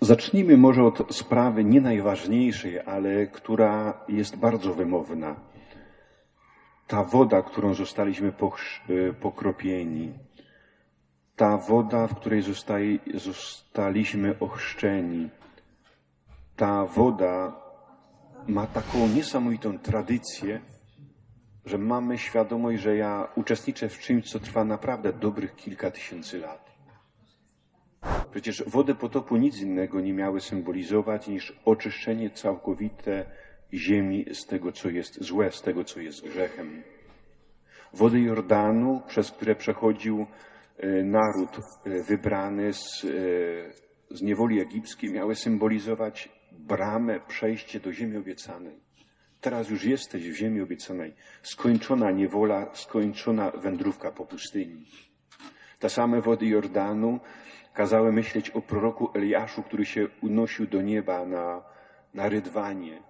Zacznijmy może od sprawy nie najważniejszej, ale która jest bardzo wymowna. Ta woda, którą zostaliśmy pokropieni, ta woda, w której zostaliśmy ochrzczeni, ta woda ma taką niesamowitą tradycję, że mamy świadomość, że ja uczestniczę w czymś, co trwa naprawdę dobrych kilka tysięcy lat. Przecież wody potopu nic innego nie miały symbolizować niż oczyszczenie całkowite ziemi z tego, co jest złe, z tego, co jest grzechem. Wody Jordanu, przez które przechodził e, naród e, wybrany z, e, z niewoli egipskiej, miały symbolizować bramę, przejście do ziemi obiecanej. Teraz już jesteś w ziemi obiecanej. Skończona niewola, skończona wędrówka po pustyni. Te same wody Jordanu kazały myśleć o proroku Eliaszu, który się unosił do nieba na, na rydwanie,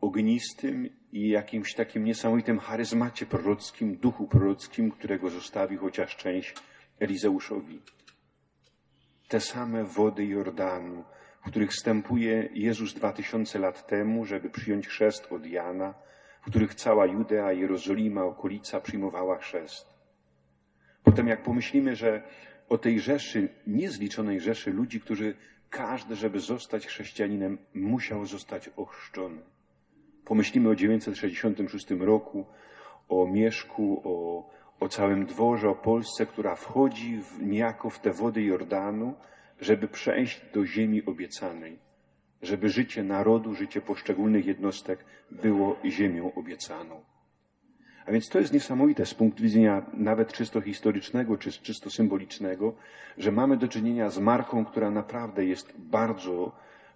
ognistym i jakimś takim niesamowitym charyzmacie prorockim, duchu prorockim, którego zostawi chociaż część Elizeuszowi. Te same wody Jordanu, w których wstępuje Jezus dwa tysiące lat temu, żeby przyjąć chrzest od Jana, w których cała Judea, Jerozolima, okolica przyjmowała chrzest. Potem jak pomyślimy, że o tej rzeszy, niezliczonej rzeszy ludzi, którzy każdy, żeby zostać chrześcijaninem, musiał zostać ochrzczony. Pomyślimy o 966 roku, o Mieszku, o, o całym dworze, o Polsce, która wchodzi w, niejako w te wody Jordanu, żeby przejść do ziemi obiecanej, żeby życie narodu, życie poszczególnych jednostek było ziemią obiecaną. A więc to jest niesamowite z punktu widzenia nawet czysto historycznego czy czysto symbolicznego, że mamy do czynienia z marką, która naprawdę jest bardzo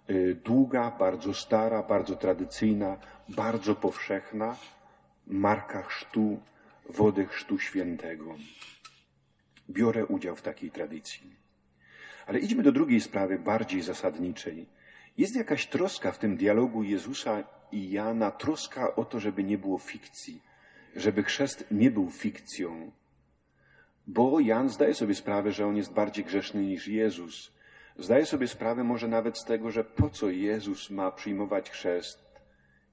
y, długa, bardzo stara, bardzo tradycyjna, bardzo powszechna. Marka chrztu, wody chrztu świętego. Biorę udział w takiej tradycji. Ale idźmy do drugiej sprawy, bardziej zasadniczej. Jest jakaś troska w tym dialogu Jezusa i Jana, troska o to, żeby nie było fikcji, żeby chrzest nie był fikcją. Bo Jan zdaje sobie sprawę, że on jest bardziej grzeszny niż Jezus. Zdaje sobie sprawę może nawet z tego, że po co Jezus ma przyjmować chrzest,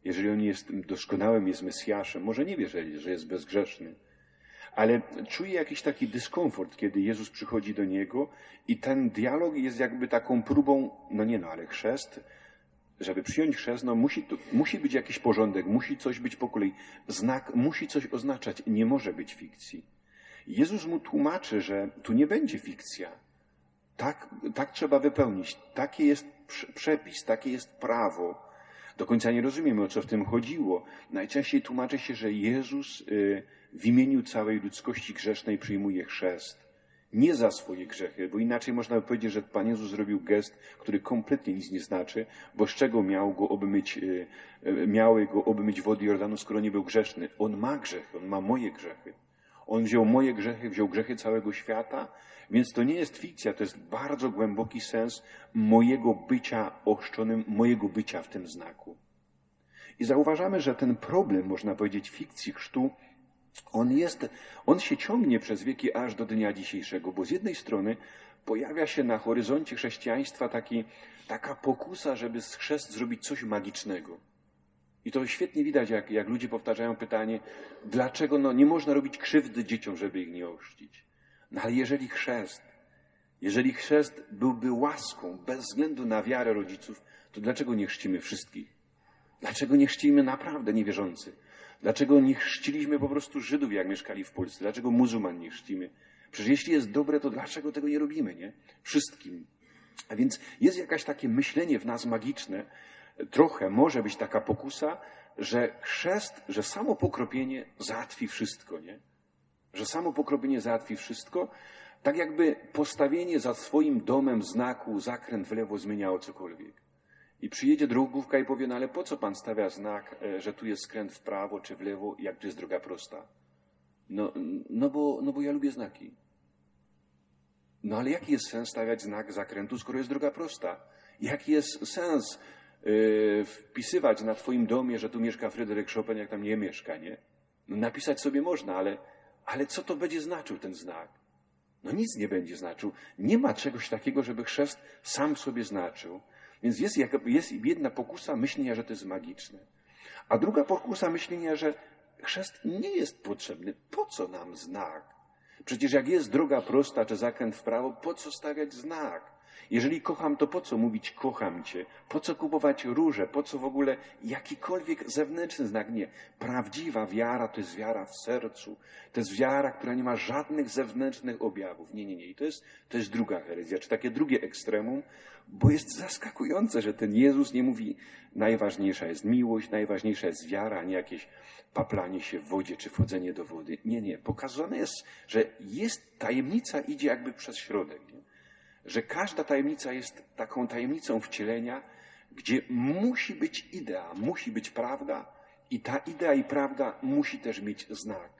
jeżeli on jest doskonałym, jest Mesjaszem. Może nie wie, że jest bezgrzeszny ale czuje jakiś taki dyskomfort, kiedy Jezus przychodzi do niego i ten dialog jest jakby taką próbą, no nie no, ale chrzest, żeby przyjąć chrzest, no musi, musi być jakiś porządek, musi coś być po kolei. Znak musi coś oznaczać, nie może być fikcji. Jezus mu tłumaczy, że tu nie będzie fikcja. Tak, tak trzeba wypełnić. Taki jest przepis, takie jest prawo. Do końca nie rozumiemy, o co w tym chodziło. Najczęściej tłumaczy się, że Jezus y, w imieniu całej ludzkości grzesznej przyjmuje chrzest. Nie za swoje grzechy, bo inaczej można by powiedzieć, że Pan Jezus zrobił gest, który kompletnie nic nie znaczy, bo z czego miał go obmyć, y, y, miały go obmyć wody Jordanu, skoro nie był grzeszny? On ma grzechy, on ma moje grzechy. On wziął moje grzechy, wziął grzechy całego świata, więc to nie jest fikcja, to jest bardzo głęboki sens mojego bycia ochrzczonym, mojego bycia w tym znaku. I zauważamy, że ten problem, można powiedzieć, fikcji chrztu, on jest, on się ciągnie przez wieki aż do dnia dzisiejszego, bo z jednej strony pojawia się na horyzoncie chrześcijaństwa taki, taka pokusa, żeby z chrzest zrobić coś magicznego. I to świetnie widać, jak, jak ludzie powtarzają pytanie, dlaczego no, nie można robić krzywdy dzieciom, żeby ich nie ochrzcić. No ale jeżeli chrzest, jeżeli chrzest byłby łaską, bez względu na wiarę rodziców, to dlaczego nie chrzcimy wszystkich? Dlaczego nie chrzcimy naprawdę niewierzących? Dlaczego nie chrzciliśmy po prostu Żydów, jak mieszkali w Polsce? Dlaczego muzułman nie chrzcimy? Przecież jeśli jest dobre, to dlaczego tego nie robimy, nie? Wszystkim. A więc jest jakaś takie myślenie w nas magiczne, trochę może być taka pokusa, że chrzest, że samo pokropienie załatwi wszystko, nie? Że samo pokropienie załatwi wszystko, tak jakby postawienie za swoim domem znaku zakręt w lewo zmieniało cokolwiek. I przyjedzie drogówka i powie, no ale po co pan stawia znak, e, że tu jest skręt w prawo czy w lewo, jak tu jest droga prosta? No, no, bo, no bo ja lubię znaki. No ale jaki jest sens stawiać znak zakrętu, skoro jest droga prosta? Jaki jest sens yy, wpisywać na twoim domie, że tu mieszka Fryderyk Chopin, jak tam nie mieszka, nie? No, napisać sobie można, ale, ale co to będzie znaczył ten znak? No nic nie będzie znaczył. Nie ma czegoś takiego, żeby chrzest sam sobie znaczył. Więc jest, jest jedna pokusa myślenia, że to jest magiczne. A druga pokusa myślenia, że chrzest nie jest potrzebny. Po co nam znak? Przecież jak jest droga prosta czy zakręt w prawo, po co stawiać znak? Jeżeli kocham, to po co mówić kocham cię? Po co kupować róże? Po co w ogóle jakikolwiek zewnętrzny znak? Nie. Prawdziwa wiara to jest wiara w sercu. To jest wiara, która nie ma żadnych zewnętrznych objawów. Nie, nie, nie. I to jest, to jest druga herezja, czy takie drugie ekstremum, bo jest zaskakujące, że ten Jezus nie mówi najważniejsza jest miłość, najważniejsza jest wiara, a nie jakieś paplanie się w wodzie czy wchodzenie do wody. Nie, nie. Pokazane jest, że jest tajemnica idzie jakby przez środek. Nie? Że każda tajemnica jest taką tajemnicą wcielenia, gdzie musi być idea, musi być prawda i ta idea i prawda musi też mieć znak.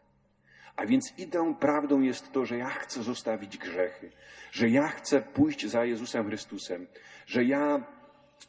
A więc ideą, prawdą jest to, że ja chcę zostawić grzechy, że ja chcę pójść za Jezusem Chrystusem, że ja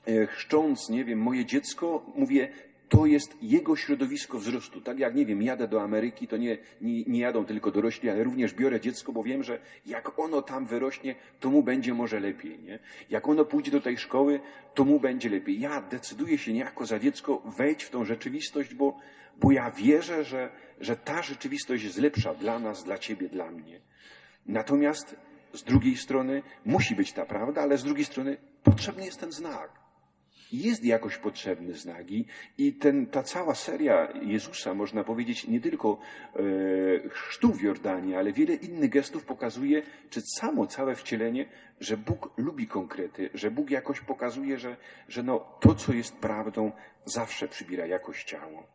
e, chrzcząc, nie wiem, moje dziecko, mówię, to jest jego środowisko wzrostu. Tak jak, nie wiem, jadę do Ameryki, to nie, nie, nie jadą tylko dorośli, ale również biorę dziecko, bo wiem, że jak ono tam wyrośnie, to mu będzie może lepiej, nie? Jak ono pójdzie do tej szkoły, to mu będzie lepiej. Ja decyduję się niejako za dziecko wejść w tą rzeczywistość, bo, bo ja wierzę, że, że ta rzeczywistość jest lepsza dla nas, dla ciebie, dla mnie. Natomiast z drugiej strony musi być ta prawda, ale z drugiej strony potrzebny jest ten znak. Jest jakoś potrzebny znak i, ten, ta cała seria Jezusa, można powiedzieć, nie tylko e, chrztu w Jordanie, ale wiele innych gestów pokazuje, czy samo całe wcielenie, że Bóg lubi konkrety, że Bóg jakoś pokazuje, że, że no, to, co jest prawdą, zawsze przybiera jakoś ciało.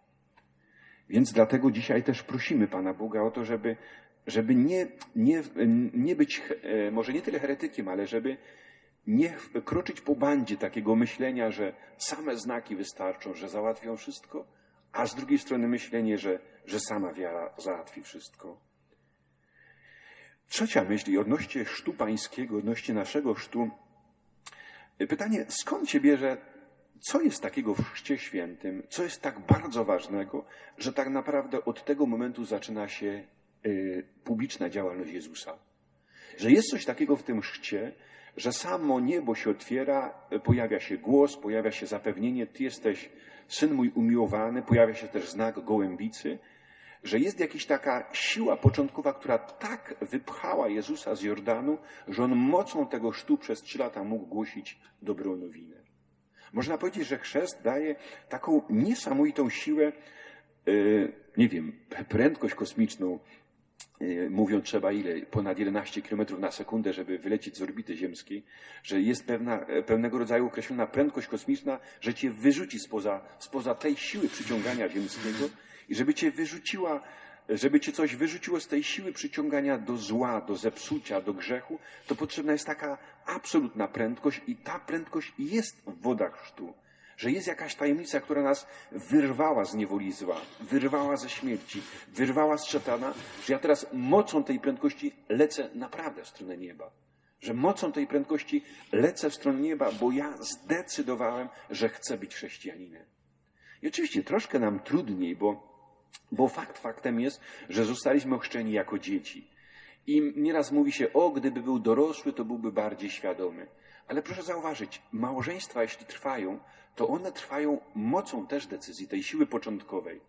Więc dlatego dzisiaj też prosimy Pana Boga o to, żeby, żeby nie, nie, nie być, e, może nie tyle heretykiem, ale żeby nie kroczyć po bandzie takiego myślenia, że same znaki wystarczą, że załatwią wszystko, a z drugiej strony myślenie, że, że sama wiara załatwi wszystko. Trzecia myśl i odnośnie chrztu pańskiego, odnośnie naszego chrztu. Pytanie, skąd się bierze, co jest takiego w chrzcie świętym, co jest tak bardzo ważnego, że tak naprawdę od tego momentu zaczyna się y, publiczna działalność Jezusa. Że jest coś takiego w tym chrzcie, że samo niebo się otwiera, pojawia się głos, pojawia się zapewnienie, Ty jesteś syn mój umiłowany, pojawia się też znak gołębicy, że jest jakaś taka siła początkowa, która tak wypchała Jezusa z Jordanu, że on mocą tego chrztu przez trzy lata mógł głosić dobrą nowinę. Można powiedzieć, że chrzest daje taką niesamowitą siłę, yy, nie wiem, prędkość kosmiczną, mówią trzeba ile, ponad 11 km na sekundę, żeby wylecieć z orbity ziemskiej, że jest pewna, e, pewnego rodzaju określona prędkość kosmiczna, że cię wyrzuci spoza, spoza tej siły przyciągania ziemskiego i żeby cię wyrzuciła, żeby cię coś wyrzuciło z tej siły przyciągania do zła, do zepsucia, do grzechu, to potrzebna jest taka absolutna prędkość i ta prędkość jest w wodach chrztu. Że jest jakaś tajemnica, która nas wyrwała z niewoli zła, wyrwała ze śmierci, wyrwała z szatana, że ja teraz mocą tej prędkości lecę naprawdę w stronę nieba. Że mocą tej prędkości lecę w stronę nieba, bo ja zdecydowałem, że chcę być chrześcijaninem. I oczywiście troszkę nam trudniej, bo, bo fakt faktem jest, że zostaliśmy ochrzczeni jako dzieci. I nieraz mówi się, o, gdyby był dorosły, to byłby bardziej świadomy. Ale proszę zauważyć, małżeństwa, jeśli trwają, to one trwają mocą też decyzji, tej siły początkowej.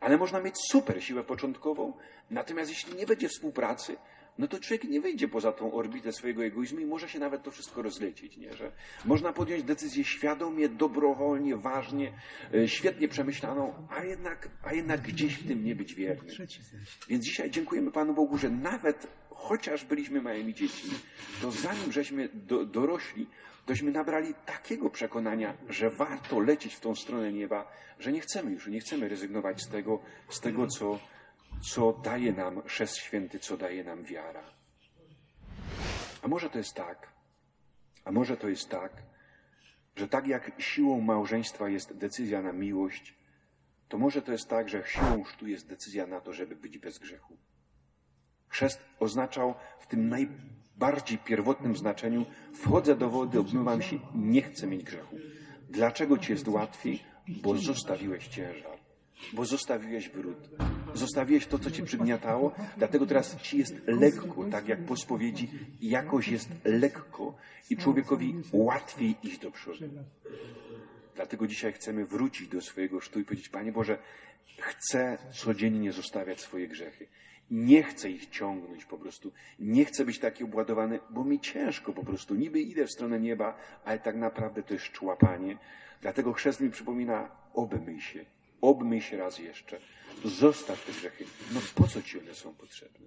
Ale można mieć super siłę początkową, natomiast jeśli nie będzie współpracy, no to człowiek nie wyjdzie poza tą orbitę swojego egoizmu i może się nawet to wszystko rozlecieć. Nie? Że można podjąć decyzję świadomie, dobrowolnie, ważnie, e, świetnie przemyślaną, a jednak, a jednak gdzieś w tym nie być wiernym. Więc dzisiaj dziękujemy Panu Bogu, że nawet chociaż byliśmy małymi dziećmi, to zanim żeśmy do, dorośli, tośmy nabrali takiego przekonania, że warto lecieć w tą stronę nieba, że nie chcemy już, nie chcemy rezygnować z tego, z tego co, co daje nam chrzest święty, co daje nam wiara. A może to jest tak, a może to jest tak, że tak jak siłą małżeństwa jest decyzja na miłość, to może to jest tak, że siłą chrztu jest decyzja na to, żeby być bez grzechu. Chrzest oznaczał w tym najbardziej pierwotnym znaczeniu wchodzę do wody, obmywam się, nie chcę mieć grzechu. Dlaczego ci jest łatwiej? Bo zostawiłeś ciężar, bo zostawiłeś brud. Zostawiłeś to, co ci przygniatało, dlatego teraz ci jest lekko, tak jak po spowiedzi jakoś jest lekko i człowiekowi łatwiej iść do przodu. Dlatego dzisiaj chcemy wrócić do swojego sztu i powiedzieć, Panie Boże, chcę codziennie zostawiać swoje grzechy. Nie chcę ich ciągnąć po prostu. Nie chcę być taki obładowany, bo mi ciężko po prostu. Niby idę w stronę nieba, ale tak naprawdę to jest człapanie. Dlatego chrzest mi przypomina, obmyj się. Obmyj się raz jeszcze. Zostaw te grzechy. No po co ci one są potrzebne?